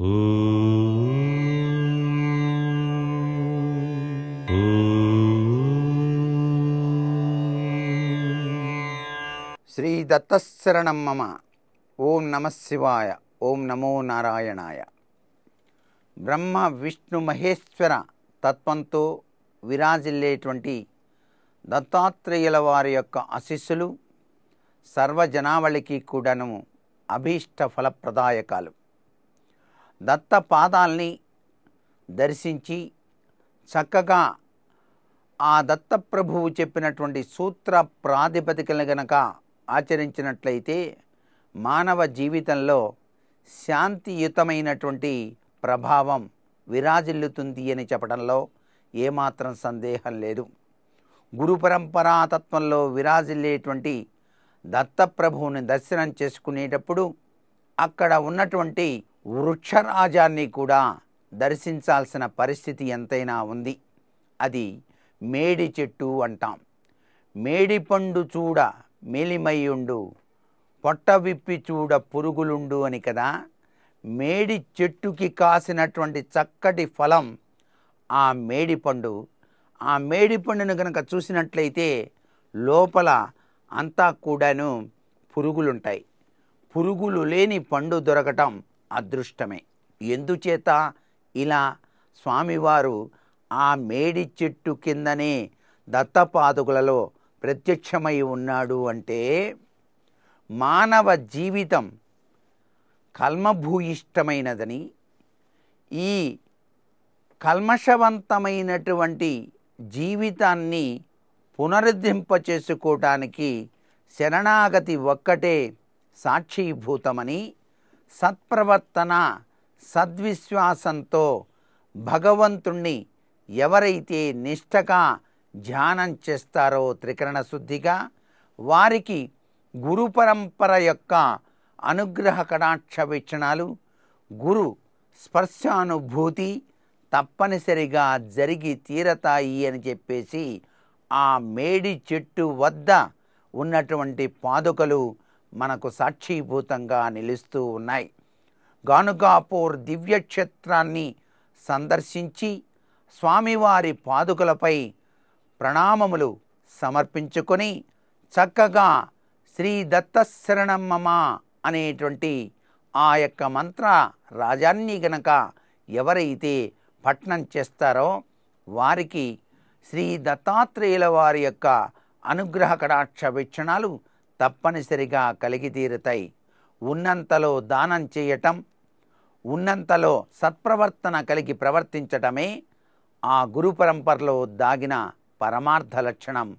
శ్రీ దత్తశరణం మమ. ఓం నమ శివాయ. ఓం నమో నారాయణాయ. బ్రహ్మ విష్ణు మహేశ్వర తత్వంతో విరాజిల్లేటువంటి దత్తాత్రేయుల వారి యొక్క ఆశీస్సులు సర్వజనావళికి కూడాను అభీష్ట ఫలప్రదాయకాలు. దత్త పాదాల్ని దర్శించి చక్కగా ఆ దత్తప్రభువు చెప్పినటువంటి సూత్ర ప్రాతిపదికలను గనక ఆచరించినట్లయితే మానవ జీవితంలో శాంతియుతమైనటువంటి ప్రభావం విరాజిల్లుతుంది అని చెప్పడంలో ఏమాత్రం సందేహం లేదు. గురు పరంపరాతత్వంలో విరాజిల్లేటువంటి దత్తప్రభువుని దర్శనం చేసుకునేటప్పుడు అక్కడ ఉన్నటువంటి వృక్షరాజాన్ని కూడా దర్శించాల్సిన పరిస్థితి ఎంతైనా ఉంది. అది మేడి చెట్టు అంటాం. మేడి పండు చూడ మేలిమయ్యుండు పొట్ట విప్పి చూడ పురుగులుండు అని కదా? మేడి చెట్టుకి కాసినటువంటి చక్కటి ఫలం ఆ మేడి పండు. ఆ మేడి పండును కనుక చూసినట్లయితే లోపల అంతా కూడాను పురుగులుంటాయి. పురుగులు లేని పండు దొరకటం అదృష్టమే. ఎందుచేత? ఇలా స్వామివారు ఆ మేడి చెట్టు కిందనే దత్తపాదుకులలో ప్రత్యక్షమై ఉన్నాడు అంటే మానవ జీవితం కల్మభూయిష్టమైనదని ఈ కల్మషవంతమైనటువంటి జీవితాన్ని పునరుద్ధరింపచేసుకోవటానికి శరణాగతి ఒక్కటే సాక్షీభూతమని సత్ప్రవర్తన సద్విశ్వాసంతో భగవంతుణ్ణి ఎవరైతే నిష్టగా ధ్యానం చేస్తారో త్రికరణ శుద్ధిగా వారికి గురు పరంపర యొక్క అనుగ్రహ కడాక్ష వీక్షణాలు గురు స్పర్శానుభూతి తప్పనిసరిగా జరిగి తీరతాయి అని చెప్పేసి ఆ మేడి చెట్టు వద్ద ఉన్నటువంటి పాదుకలు మనకు సాక్షీభూతంగా నిలుస్తూ ఉన్నాయి. గానుగాపూర్ దివ్యక్షేత్రాన్ని సందర్శించి స్వామివారి పాదుకలపై ప్రణామములు సమర్పించుకొని చక్కగా శ్రీ దత్తశరణమ్మ అనేటువంటి ఆ యొక్క మంత్ర రాజాన్ని గనక ఎవరైతే పట్నం చేస్తారో వారికి శ్రీ దత్తాత్రేయుల వారి యొక్క అనుగ్రహ కటాక్ష వీక్షణాలు తప్పనిసరిగా కలిగి తీరుతాయి. ఉన్నంతలో దానం చేయటం ఉన్నంతలో సత్ప్రవర్తన కలిగి ప్రవర్తించటమే ఆ గురు పరంపరలో దాగిన పరమార్థ లక్షణం.